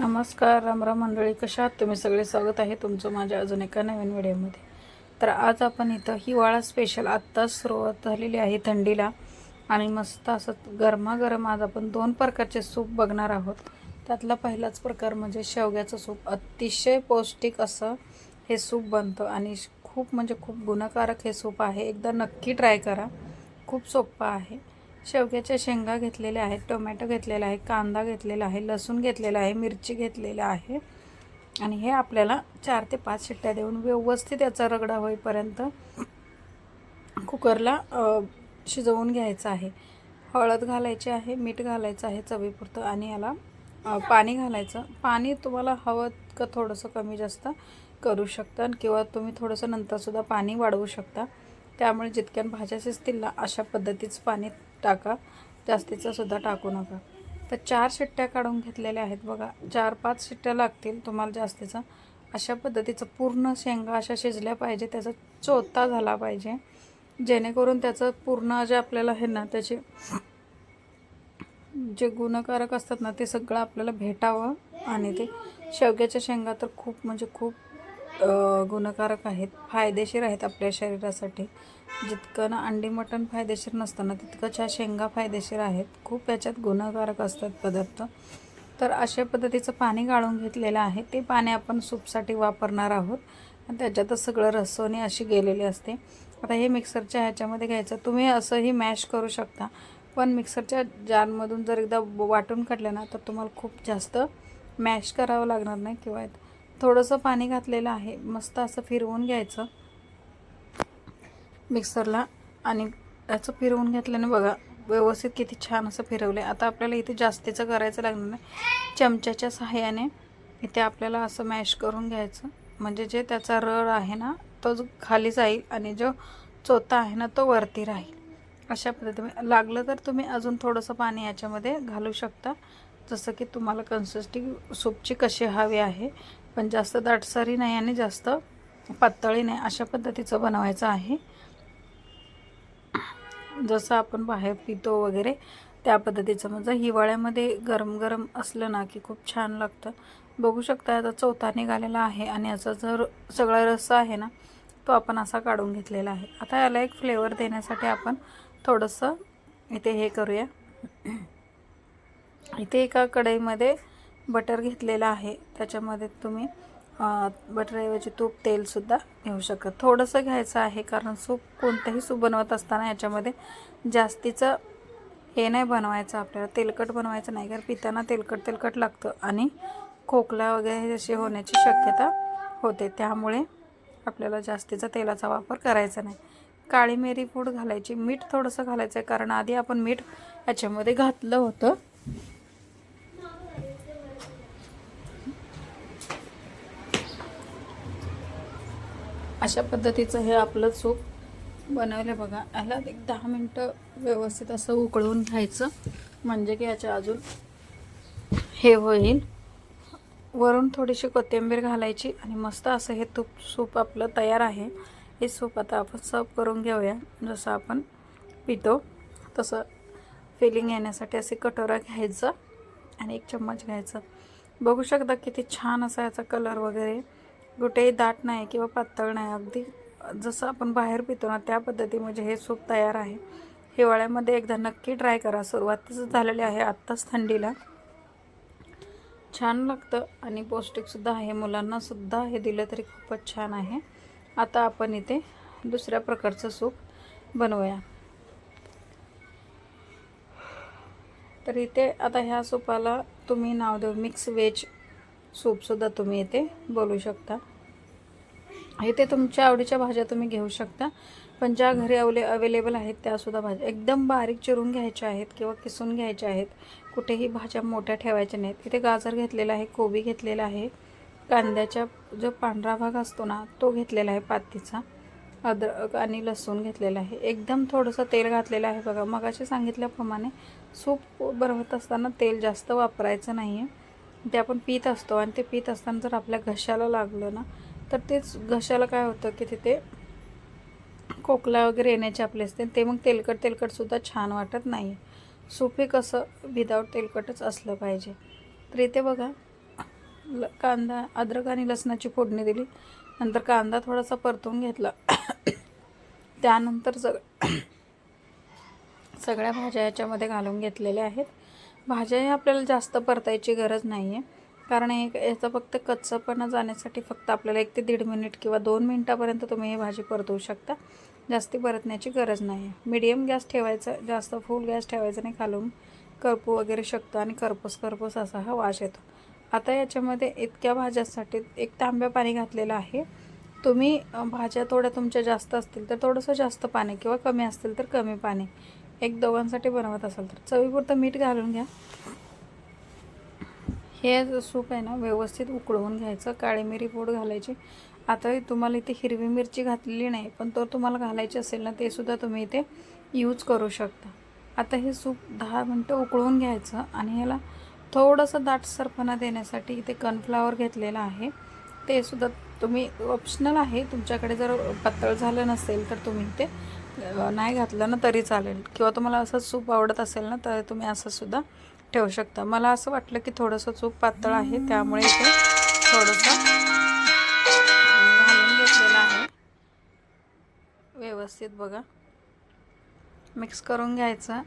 नमस्कार रामराम मंडळी. कशा आहात तुम्ही? सगळे स्वागत आहे तुमचं माझ्या अजून एका नवीन व्हिडिओमध्ये. तर आज आपण इथं हिवाळा स्पेशल आत्ताच सुरुवात झालेली आहे थंडीला. आणि मस्त असं गरमागरम आज आपण दोन प्रकारचे सूप बघणार आहोत. त्यातला पहिलाच प्रकार म्हणजे शेवग्याचं सूप. अतिशय पौष्टिक असं हे सूप बनतं. आणि खूप म्हणजे खूप गुणकारक हे सूप आहे. एकदा नक्की ट्राय करा. खूप सोपं आहे. शेवग्याच्या शेंगा घेतलेल्या आहेत टोमॅटो घेतलेला आहे कांदा घेतलेला आहे लसूण घेतलेला आहे मिरची घेतलेला आहे. आणि हे आपल्याला चार ते पाच शिट्ट्या देऊन व्यवस्थित याचा रगडा होईपर्यंत कुकरला शिजवून घ्यायचं आहे. हळद घालायची आहे मीठ घालायचं आहे चवीपुरतं आणि याला पाणी घालायचं. पाणी तुम्हाला हवं का थोडंसं कमी जास्त करू शकता किंवा तुम्ही थोडंसं नंतरसुद्धा पाणी वाढवू शकता. त्यामुळे जितक्या भाज्या शिजतील ना अशा पद्धतीचं पाणी टाका. जास्तीचं सुद्धा टाकू नका. तर चार शिट्ट्या काढून घेतलेल्या आहेत बघा. चार पाच शिट्ट्या लागतील तुम्हाला जास्तीचा. अशा पद्धतीचं पूर्ण शेंगा अशा शिजल्या पाहिजे त्याचा चोथा झाला पाहिजे. जेणेकरून त्याचं पूर्ण जे आपल्याला आहे ना त्याचे जे गुणकारक असतात ना ते सगळं आपल्याला भेटावं. आणि ते शेवग्याच्या शेंगा तर खूप म्हणजे खूप गुणकारक आहेत. फायदेशीर आहेत आपल्या शरीरासाठी. जितकं ना अंडी मटण फायदेशीर नसतं ना तितकंच ह्या शेंगा फायदेशीर आहेत. खूप याच्यात गुणकारक असतात पदार्थ. तर अशा पद्धतीचं पाणी गाळून घेतलेलं आहे. ते पाणी आपण सूपसाठी वापरणार आहोत. आणि त्याच्यातच सगळं रसोनी अशी गेलेली असते. आता हे मिक्सरच्या ह्याच्यामध्ये घ्यायचं. तुम्ही असंही मॅश करू शकता. पण मिक्सरच्या जारमधून जर एकदा वाटून काढलं ना तर तुम्हाला खूप जास्त मॅश करावं लागणार नाही किंवा थोडंसं पाणी घातलेलं आहे. मस्त असं फिरवून घ्यायचं. मिक्सरला. आणि त्याचं फिरवून घेतल्याने बघा व्यवस्थित किती छान असं फिरवलं आहे आता आपल्याला इथे जास्तीचं करायचं लागणार नाही. चमच्याच्या सहाय्याने इथे आपल्याला असं मॅश करून घ्यायचं. म्हणजे जे त्याचा रळ आहे ना तो खाली जाईल आणि जो चोथा आहे ना तो वरती राहील. अशा पद्धतीने. लागलं तर तुम्ही अजून थोडंसं पाणी याच्यामध्ये घालू शकता. जसं की तुम्हाला कन्सिस्टी सूपची कशी हवी आहे पण जास्त दाटसरी नाही आणि जास्त पातळी नाही अशा पद्धतीचं बनवायचं आहे. जसं आपण बाहेर पितो वगैरे त्या पद्धतीचं. म्हणजे हिवाळ्यामध्ये गरम गरम असलं ना की खूप छान लागतं. बघू शकता आता चौथा निघालेला आहे आणि याचा जर सगळा रस आहे ना तो आपण असा काढून घेतलेला आहे. आता याला एक फ्लेवर देण्यासाठी आपण थोडंसं इथे हे करूया. इथे एका कढईमध्ये बटर घेतलेलं आहे. त्याच्यामध्ये तुम्ही बटरऐवजी तूप तेलसुद्धा घेऊ शकत. थोडंसं घ्यायचं आहे कारण सूप कोणतंही सूप बनवत असताना याच्यामध्ये जास्तीचं हे नाही बनवायचं आपल्याला. तेलकट बनवायचं नाही कारण पिताना तेलकट तेलकट लागतं आणि खोकला वगैरे असे होण्याची शक्यता होते. त्यामुळे आपल्याला जास्तीचा तेलाचा वापर करायचा नाही. काळी मिरी पूड घालायची. मीठ थोडंसं घालायचं आहे कारण आधी आपण मीठ याच्यामध्ये घातलं होतं. अशा पद्धतीचं हे आपलं सूप बनवलं बघा. ह्याला एक दहा मिनटं व्यवस्थित असं उकळून घ्यायचं. म्हणजे की याच्या अजून हे होईल. वरून थोडीशी कोथिंबीर घालायची आणि मस्त असं हे तूप सूप आपलं तयार आहे. हे सूप आता आपण सर्व करून घेऊया. जसं आपण पितो तसं फिलिंग येण्यासाठी असे कटोरा घ्यायचं आणि एक चम्मच घ्यायचं. बघू शकता किती छान असा याचा कलर वगैरे. कुठेही दाट नाही किंवा पातळ नाही. अगदी जसं आपण बाहेर पितो ना त्या पद्धती म्हणजे हे सूप तयार आहे. हिवाळ्यामध्ये एकदा नक्की ट्राय करा. सुरुवातीच झालेली आहे आत्ताच थंडीला. छान लागतं आणि पौष्टिकसुद्धा आहे. मुलांनासुद्धा हे दिलं तरी खूपच छान आहे. आता आपण इथे दुसऱ्या प्रकारचं सूप बनवूया. तर इथे आता ह्या सूपाला तुम्ही नाव देऊ मिक्स वेज सूपसुद्धा तुम्ही इथे बोलू शकता. इथे तुमच्या आवडीच्या भाज्या तुम्ही घेऊ शकता. पण ज्या घरी अवले अवेलेबल आहेत त्यासुद्धा भाज्या. एकदम बारीक चिरून घ्यायच्या आहेत किंवा किसून घ्यायच्या आहेत. कुठेही भाज्या मोठ्या ठेवायच्या नाहीत. इथे गाजर घेतलेला आहे कोबी घेतलेला आहे. कांद्याच्या जो पांढरा भाग असतो ना तो घेतलेला आहे पातीचा. अद्रक आणि लसूण घेतलेला आहे. एकदम थोडंसं तेल घातलेलं आहे बघा. मगाशी सांगितल्याप्रमाणे सूप बरवत असताना तेल जास्त वापरायचं नाही आहे ते आपण पीत असतो आणि ते पीत असताना जर आपल्या घशाला लागलं ना तर तेच घशाला काय होतं की तिथे खोकला वगैरे येण्याचे आपले असते ते मग तेलकट तेलकटसुद्धा छान वाटत नाही. सुपीक असं कसं विदाऊट तेलकटच असलं पाहिजे. तर इथे बघा ल कांदा अद्रक आणि लसणाची फोडणी दिली. नंतर कांदा थोडासा परतून घेतला. त्यानंतर सग सगळ्या भाज्या याच्यामध्ये घालून घेतलेल्या आहेत. भाज्याही आपल्याला जास्त परतायची गरज नाही आहे कारण एक याचा फक्त कच्चापणा जाण्यासाठी फक्त आपल्याला एक ते दीड मिनिट किंवा दोन मिनटापर्यंत तुम्ही ही भाजी परतवू शकता. जास्ती परतण्याची गरज नाही आहे मीडियम गॅस ठेवायचा जास्त फुल गॅस ठेवायचा नाही. खालून करपू वगैरे शकतो आणि करपूस करपूस असा हा वास येतो. आता याच्यामध्ये इतक्या भाज्यासाठी एक तांब्या पाणी घातलेलं आहे. तुम्ही भाज्या थोड्या तुमच्या जास्त असतील तर थोडंसं जास्त पाणी किंवा कमी असतील तर कमी पाणी. एक दोघांसाठी बनवत असाल तर. चवीपुरतं मीठ घालून घ्या. हे जो सूप आहे ना व्यवस्थित उकळवून घ्यायचं. काळी मिरी पूड घालायची. आता तुम्हाला इथे हिरवी मिरची घातलेली नाही पण तो तुम्हाला घालायची असेल ना ते सुद्धा तुम्ही इथे यूज करू शकता. आता हे सूप दहा मिनटं उकळून घ्यायचं आणि याला थोडंसं दाटसरपणा देण्यासाठी इथे कॉर्नफ्लावर घेतलेलं आहे. ते सुद्धा तुम्ही ऑप्शनल आहे. तुमच्याकडे जर पातळ झालं नसेल तर तुम्ही ते नाही घातलं ना तरी चालेल. किंवा तुम्हाला असं सूप आवडत असेल ना तर तुम्ही असं सुद्धा ठेवू शकता. मला असं वाटलं की थोडंसं चूप पातळ आहे त्यामुळे इथे थोडंसं घालून घेतलेलं आहे. व्यवस्थित बघा. मिक्स करून घ्यायचं.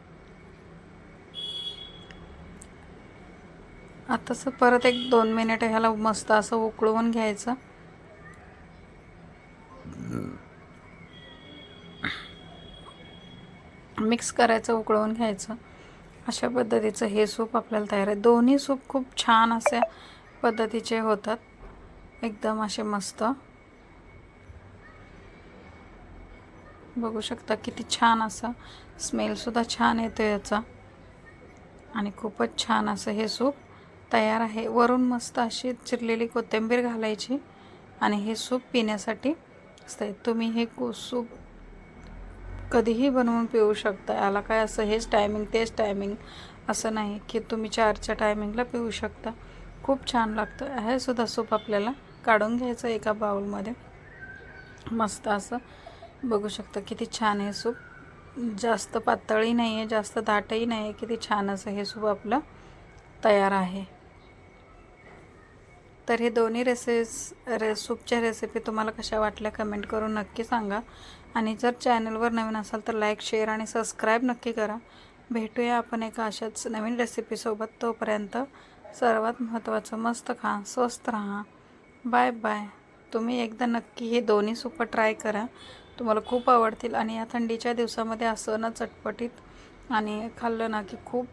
आताच परत एक दोन मिनिट ह्याला मस्त असं उकळवून घ्यायचं. मिक्स करायचं उकळवून घ्यायचं. अशा पद्धतीचं हे सूप आपल्याला तयार आहे. दोन्ही सूप खूप छान अशा पद्धतीचे होतात. एकदम असे मस्त. बघू शकता किती छान असं स्मेलसुद्धा छान येतो याचा. आणि खूपच छान असं हे सूप तयार आहे. वरून मस्त अशी चिरलेली कोथिंबीर घालायची आणि हे सूप पिण्यासाठी असतं तुम्ही हे सूप कधीही बनवून पिऊ शकता. याला काय असं हेच टायमिंग तेच टायमिंग असं नाही की तुम्ही चारच्या टायमिंगला पिऊ शकता. खूप छान लागतं. हे सुद्धा सूप आपल्याला काढून घ्यायचं एका बाउलमध्ये मस्त असं. बघू शकता किती छान हे सूप. जास्त पातळही नाही आहे जास्त दाटही नाही आहे किती छान असं हे सूप आपलं तयार आहे. तर हे दोन्ही रेसिस रे सूपच्या रेसिपी तुम्हाला कशा वाटल्या कमेंट करून नक्की सांगा. आणि जर चॅनलवर नवीन असाल तर लाईक शेअर आणि सबस्क्राईब नक्की करा. भेटूया आपण एका अशाच नवीन रेसिपीसोबत तोपर्यंत सर्वात महत्त्वाचं मस्त खा स्वस्त राहा. बाय बाय तुम्ही एकदा नक्की हे दोन्ही सूप ट्राय करा. तुम्हाला खूप आवडतील आणि या थंडीच्या दिवसामध्ये असं ना चटपटीत आणि खाल्लं ना की खूप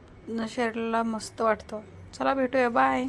शरीराला मस्त वाटतं. चला भेटूया. बाय